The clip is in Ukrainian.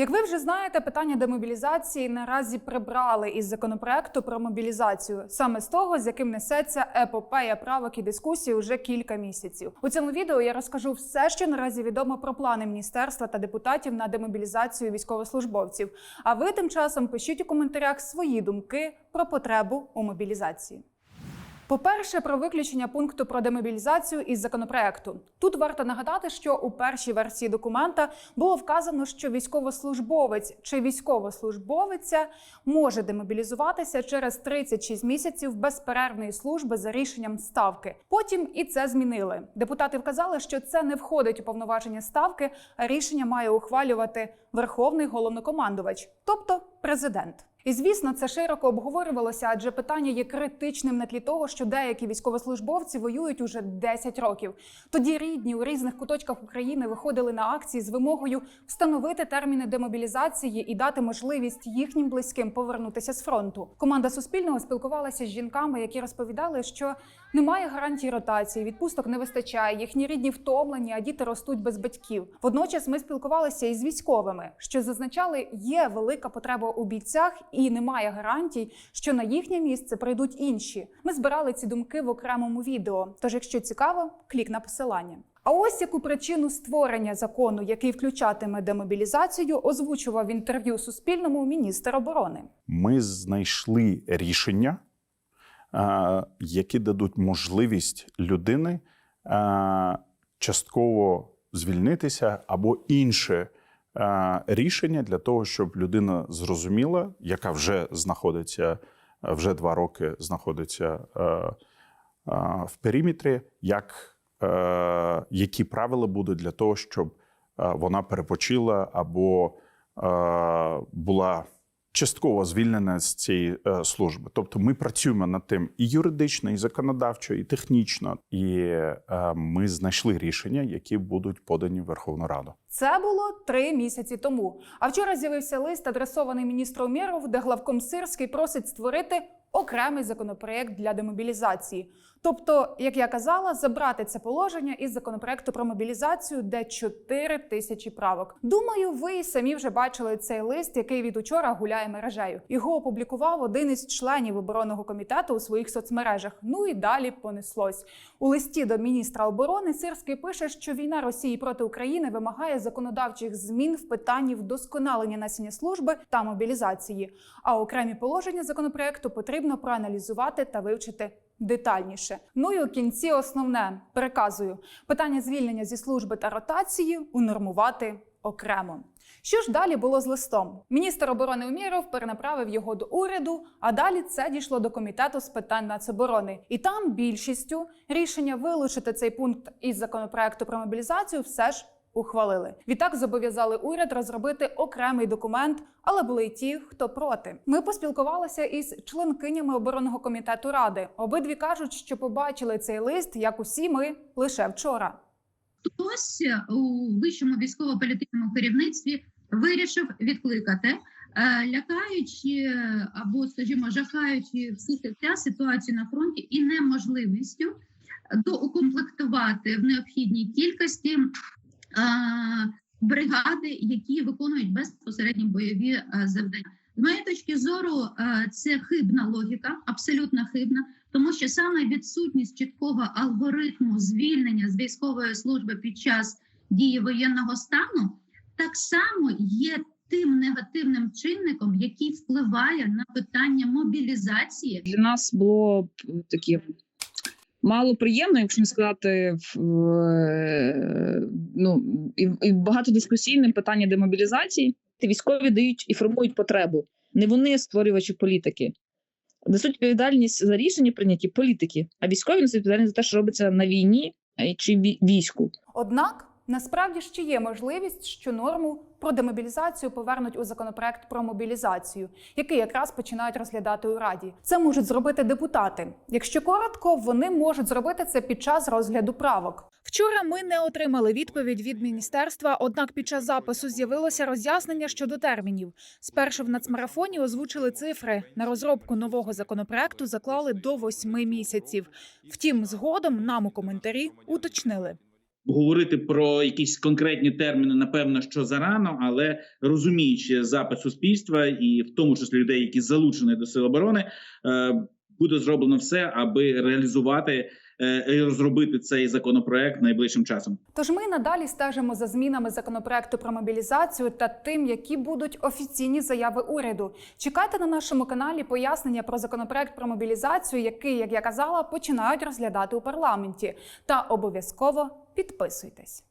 Як ви вже знаєте, питання демобілізації наразі прибрали із законопроекту про мобілізацію, саме з того, з яким несеться епопея правок і дискусій уже кілька місяців. У цьому відео я розкажу все, що наразі відомо про плани міністерства та депутатів на демобілізацію військовослужбовців. А ви тим часом пишіть у коментарях свої думки про потребу у мобілізації. По-перше, про виключення пункту про демобілізацію із законопроекту. Тут варто нагадати, що у першій версії документа було вказано, що військовослужбовець чи військовослужбовиця може демобілізуватися через 36 місяців безперервної служби за рішенням ставки. Потім і це змінили. Депутати вказали, що це не входить у повноваження ставки, а рішення має ухвалювати верховний головнокомандувач, тобто президент. І звісно, це широко обговорювалося, адже питання є критичним на тлі того, що деякі військовослужбовці воюють уже 10 років. Тоді рідні у різних куточках України виходили на акції з вимогою встановити терміни демобілізації і дати можливість їхнім близьким повернутися з фронту. Команда Суспільного спілкувалася з жінками, які розповідали, що немає гарантії ротації, відпусток не вистачає, їхні рідні втомлені, а діти ростуть без батьків. Водночас ми спілкувалися із військовими, що зазначали, є велика потреба у бійцях і немає гарантій, що на їхнє місце прийдуть інші. Ми збирали ці думки в окремому відео. Тож, якщо цікаво, клік на посилання. А ось яку причину створення закону, який включатиме демобілізацію, озвучував інтерв'ю Суспільному міністр оборони. Ми знайшли рішення, які дадуть можливість людини частково звільнитися або інше рішення для того, щоб людина зрозуміла, яка вже знаходиться е, вже два роки знаходиться е, е, в периметрі, як, е, які правила будуть для того, щоб е, вона перепочила або е, була частково звільнена з цієї е, служби. Тобто ми працюємо над тим і юридично, і законодавчо, і технічно. І е, ми знайшли рішення, які будуть подані в Верховну Раду. Це було три місяці тому. А вчора з'явився лист, адресований міністру Умєров, де главком Сирський просить створити окремий законопроєкт для демобілізації. Тобто, як я казала, забрати це положення із законопроекту про мобілізацію, де 4 тисячі правок. Думаю, ви самі вже бачили цей лист, який від учора гуляє мережею. Його опублікував один із членів оборонного комітету у своїх соцмережах. Ну і далі понеслось. У листі до міністра оборони Сирський пише, що війна Росії проти України вимагає законодавчих змін в питанні вдосконалення несення служби та мобілізації. А окремі положення законопроекту потрібно проаналізувати та вивчити детальніше. Ну і у кінці основне переказую питання звільнення зі служби та ротації унормувати окремо. Що ж далі було з листом? Міністр оборони Умєров перенаправив його до уряду, а далі це дійшло до комітету з питань нацоборони. І там більшістю рішення вилучити цей пункт із законопроекту про мобілізацію все ж ухвалили. Відтак зобов'язали уряд розробити окремий документ, але були й ті, хто проти. Ми поспілкувалися із членкинями оборонного комітету ради. Обидві кажуть, що побачили цей лист, як усі ми лише вчора. хтось у вищому військово-політичному керівництві вирішив відкликати, е, лякаючи або, скажімо, жахаючи всі серця ситуацію на фронті і неможливістю доукомплектувати в необхідній кількості е, бригади, які виконують безпосередньо бойові е, завдання. З моєї точки зору, е, це хибна логіка, абсолютно хибна, тому що саме відсутність чіткого алгоритму звільнення з військової служби під час дії воєнного стану так само є тим негативним чинником, який впливає на питання мобілізації для нас було б таке мало приємно, якщо не сказати ну і, і багато дискусійне питання демобілізації. Військові дають і формують потребу. Не вони створювачі політики. Несуть відповідальність за рішення прийняті політики, а військові несуть відповідальність за те, що робиться на війні е, чи війську. Однак насправді ще є можливість, що норму про демобілізацію повернуть у законопроект про мобілізацію, який якраз починають розглядати у раді. Це можуть зробити депутати. Якщо коротко, вони можуть зробити це під час розгляду правок. Вчора ми не отримали відповідь від міністерства. Однак під час запису з'явилося роз'яснення щодо термінів. Спершу в нацмарафоні озвучили цифри на розробку нового законопроекту. Заклали до восьми місяців. Втім, згодом нам у коментарі уточнили. Говорити про якісь конкретні терміни, напевно, що зарано, але розуміючи запит суспільства, і в тому числі людей, які залучені до сил оборони, е, буде зроблено все, аби реалізувати е, і розробити цей законопроект найближчим часом. Тож ми надалі стежимо за змінами законопроекту про мобілізацію та тим, які будуть офіційні заяви уряду. Чекайте на нашому каналі пояснення про законопроект про мобілізацію, який, як я казала, починають розглядати у парламенті. Та обов'язково підписуйтесь.